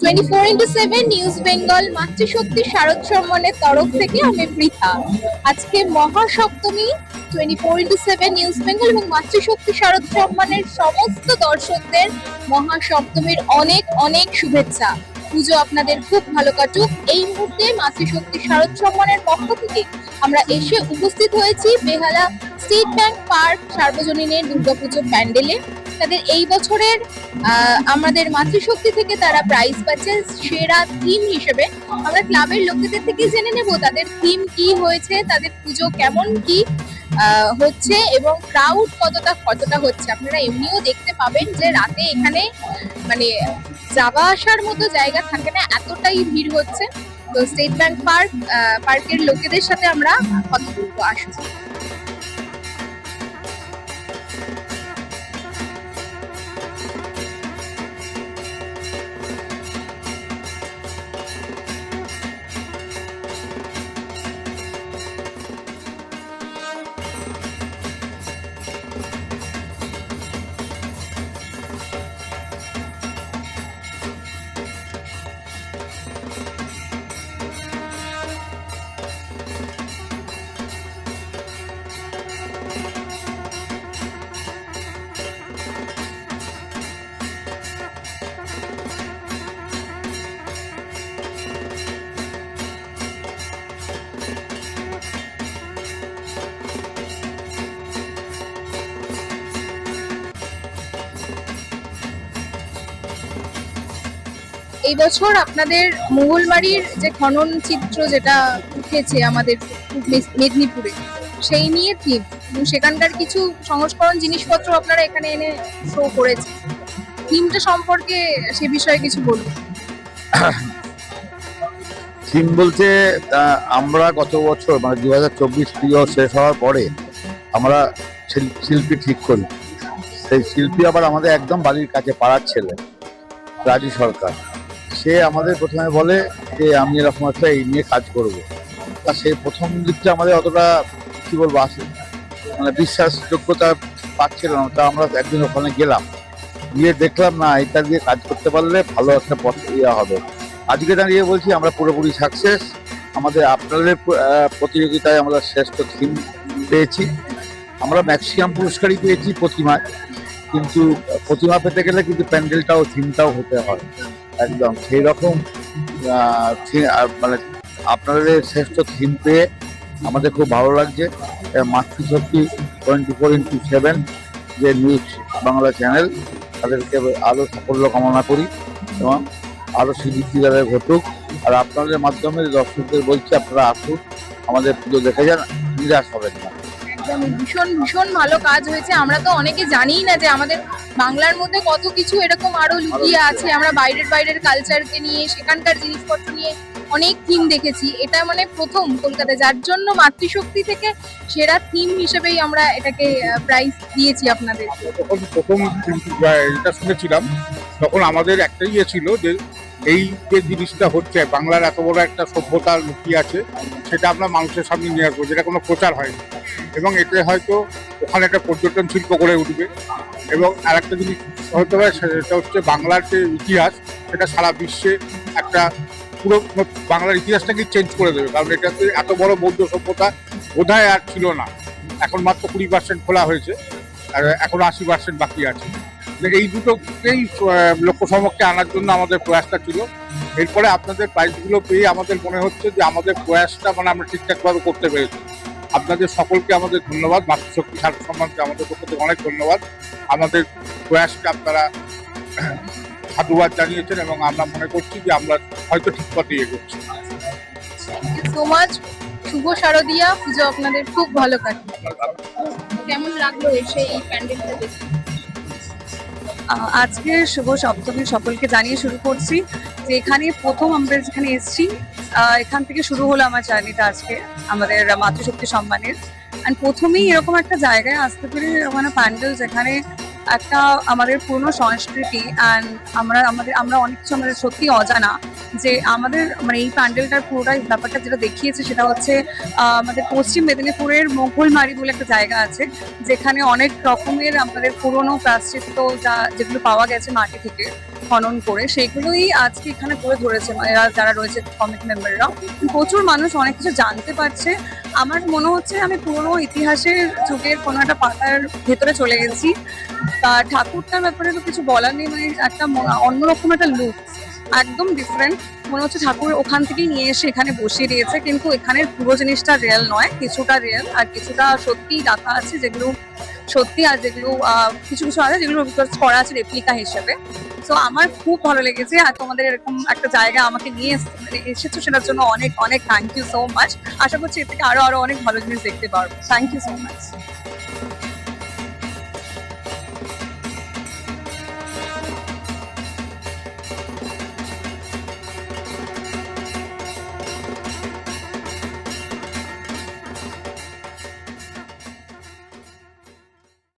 Twenty four into seven news Bengal Matrishakti Sharad সম্মানের তরফ থেকে আমি পৃথা। আজকে Mahasaptami twenty four into seven news Bengal এবং মাতৃশক্তি শারদ সম্মানের সমস্ত দর্শকদের মহাসপ্তমীর অনেক অনেক শুভেচ্ছা। পুজো আপনাদের খুব ভালো কাটুক। এই মুহূর্তে মাতৃশক্তি শারদ সম্মানের পক্ষ থেকে আমরা এসে উপস্থিত হয়েছি বেহালা স্টেট ব্যাংক পার্ক সার্বজনীনের দুর্গাপুজো প্যান্ডেলে। তাদের এই বছরের আমাদের মাতৃশক্তি থেকে তারা প্রাইজ পাচ্ছে সেরা থিম হিসেবে। আমরা ক্লাবের লোকেদের থেকে জেনে নেব তাদের থিম কি হয়েছে, তাদের পুজো কেমন কি হচ্ছে এবং ক্রাউড কতটা কতটা হচ্ছে। আপনারা এমনিও দেখতে পাবেন যে রাতে এখানে মানে যাওয়া আসার মতো জায়গা থাকে না, এতটাই ভিড় হচ্ছে। তো স্টেট ব্যাংক পার্ক পার্কের লোকেদের সাথে আমরা কথা বলব আসুন এই বছর আপনাদের মুঘলবাড়ির যে খনন চিত্র যেটা উঠেছে আমাদের মেদিনীপুরে, সেই নিয়ে থিম। সেখানকার কিছু সংস্করণ জিনিসপত্র আপনারা এখানে এনে শো করেছে থিমটা সম্পর্কে সে বিষয়ে কিছু বলুন। থিম বলতে আমরা গত বছর মানে দু হাজার চব্বিশ শেষ হওয়ার পরে আমরা শিল্পী ঠিক করি। সেই শিল্পী আবার আমাদের একদম বাড়ির কাছে, পাড়ার ছেলে, রাজু সরকার। সে আমাদের প্রথমে বলে যে, আমি এরকম একটা এই নিয়ে কাজ করব। তা সেই প্রথম দিকটা আমাদের অতটা, কি বলব, আসে মানে বিশ্বাসযোগ্যতা পাচ্ছিল না। তা আমরা একদিন ওখানে গেলাম। গিয়ে দেখলাম, না, এটা দিয়ে কাজ করতে পারলে ভালো একটা পথ ইয়ে হবে। আজকে দাঁড়িয়ে বলছি, আমরা পুরোপুরি সাকসেস আমাদের আপনাদের প্রতিযোগিতায় আমরা শ্রেষ্ঠ থিম পেয়েছি। আমরা ম্যাক্সিমাম পুরস্কারই পেয়েছি প্রতিমায়। কিন্তু প্রতিমা পেতে গেলে কিন্তু প্যান্ডেলটাও থিমটাও হতে হয়। একদম সেই রকম মানে আপনাদের শ্রেষ্ঠ থিম পেয়ে আমাদের খুব ভালো লাগছে। Matrishakti twenty four into seven যে নিউজ বাংলা চ্যানেল, তাদেরকে আরও সাফল্য কামনা করি এবং আরও সিদ্ধিটি যাদের ঘটুক। আর আপনাদের মাধ্যমে দর্শকদের বলছি, আপনারা আসুন, আমাদের পুজো দেখে যান, নিরাশ হবেন না। একদম ভীষণ ভীষণ ভালো কাজ হয়েছে। আমরা তো অনেকে জানিই না যে আমাদের বাংলার মধ্যে কত কিছু এরকম আরও লুকিয়ে আছে। আমরা বাইরের বাইরের কালচারকে নিয়ে, সেখানকার জিনিসপত্র নিয়ে অনেক থিম দেখেছি। এটা মানে প্রথম কলকাতায় যার জন্য মাতৃশক্তি থেকে সেরা থিম হিসেবেই আমরা এটাকে প্রাইজ দিয়েছি আপনাদের। প্রথম এটা শুনেছিলাম, তখন আমাদের একটাই ইয়ে ছিল যে, এই যে জিনিসটা হচ্ছে, বাংলার এত বড় একটা সভ্যতা লুকিয়ে আছে, সেটা আমরা মানুষের সামনে নিয়ে আসব, যেটা কোনো প্রচার হয়নি। এবং এতে হয়তো ওখানে একটা পর্যটন শিল্প গড়ে উঠবে। এবং আর একটা জিনিস হতে পারে সেটা হচ্ছে বাংলার যে ইতিহাস, সেটা সারা বিশ্বে একটা পুরো বাংলার ইতিহাসটাকে চেঞ্জ করে দেবে। কারণ এটাতে এত বড় বৌদ্ধ সভ্যতা বোধহয় আর ছিল না। এখন মাত্র কুড়ি পার্সেন্ট খোলা হয়েছে, আর এখন আশি পার্সেন্ট বাকি আছে। এই দুটোকেই লক্ষ্য সমক্ষে আনার জন্য আমাদের প্রয়াসটা ছিল। এরপরে আপনাদের প্রাইজগুলো পেয়ে আমাদের মনে হচ্ছে যে আমাদের প্রয়াসটা মানে আমরা ঠিকঠাকভাবে করতে পেরেছি। আপনাদের সকলকে আমাদের ধন্যবাদ মাতৃশক্তি সাথে সম্মানকে আমাদের পক্ষ থেকে অনেক ধন্যবাদ। আমাদের প্রয়াসকে আপনারা সাধুবাদ জানিয়েছেন এবং আমরা মনে করছি যে আমরা হয়তো ঠিক পথে এগোচ্ছি। সো মাচ শুভ শারদিয়া পুজো আপনাদের খুব ভালো কাটে কেমন লাগল এসে এই প্যান্ডেলটা দেখে আজকে শুভ সপ্তমী সকলকে জানিয়ে শুরু করছি যে এখানে প্রথম আমরা যেখানে এসেছি এখান থেকে শুরু হলো আমার জার্নিটা আজকে, আমাদের মাতৃশক্তি সম্মানের। অ্যান্ড প্রথমেই এরকম একটা জায়গায় আসতে পেরে ওখানে প্যান্ডেল যেখানে একটা আমাদের পুরনো সংস্কৃতি অ্যান্ড আমরা, আমাদের, আমরা অনেক কিছু আমাদের সত্যি অজানা। যে আমাদের মানে এই প্যান্ডেলটার পুরোটাই ব্যাপারটা যেটা দেখিয়েছে সেটা হচ্ছে আমাদের পশ্চিম মেদিনীপুরের মোঘলমারি বলে একটা জায়গা আছে, যেখানে অনেক রকমের আমাদের পুরনো প্রাশ্চিত্য যা যেগুলো পাওয়া গেছে মাটি থেকে খনন করে, সেগুলোই আজকে এখানে তুলে ধরেছে মানে যারা রয়েছে কমিটি মেম্বাররা প্রচুর মানুষ অনেক কিছু জানতে পারছে। আমার মনে হচ্ছে আমি পুরনো ইতিহাসের যুগের কোনো একটা পাতার ভেতরে চলে গেছি। তা ঠাকুরটার ব্যাপারে তো কিছু বলার নেই মানে একটা অন্যরকম একটা লুক একদম ডিফারেন্ট মনে হচ্ছে ঠাকুর ওখান থেকেই নিয়ে এসে এখানে বসিয়ে দিয়েছে, কিন্তু এখানের পুরো জিনিসটা রিয়েল নয়, কিছুটা রিয়েল আর কিছুটা সত্যিই রাখা আছে যেগুলো সত্যি আর যেগুলো কিছু কিছু আছে যেগুলো research করা আছে রেপ্লিকা হিসেবে। তো আমার খুব ভালো লেগেছে আর তোমাদের এরকম একটা জায়গা আমাকে নিয়ে মানে এসেছ সেটার জন্য অনেক অনেক থ্যাংক ইউ সো মাচ আশা করছি এর থেকে আরও আরও অনেক ভালো জিনিস দেখতে পারব। Thank you so much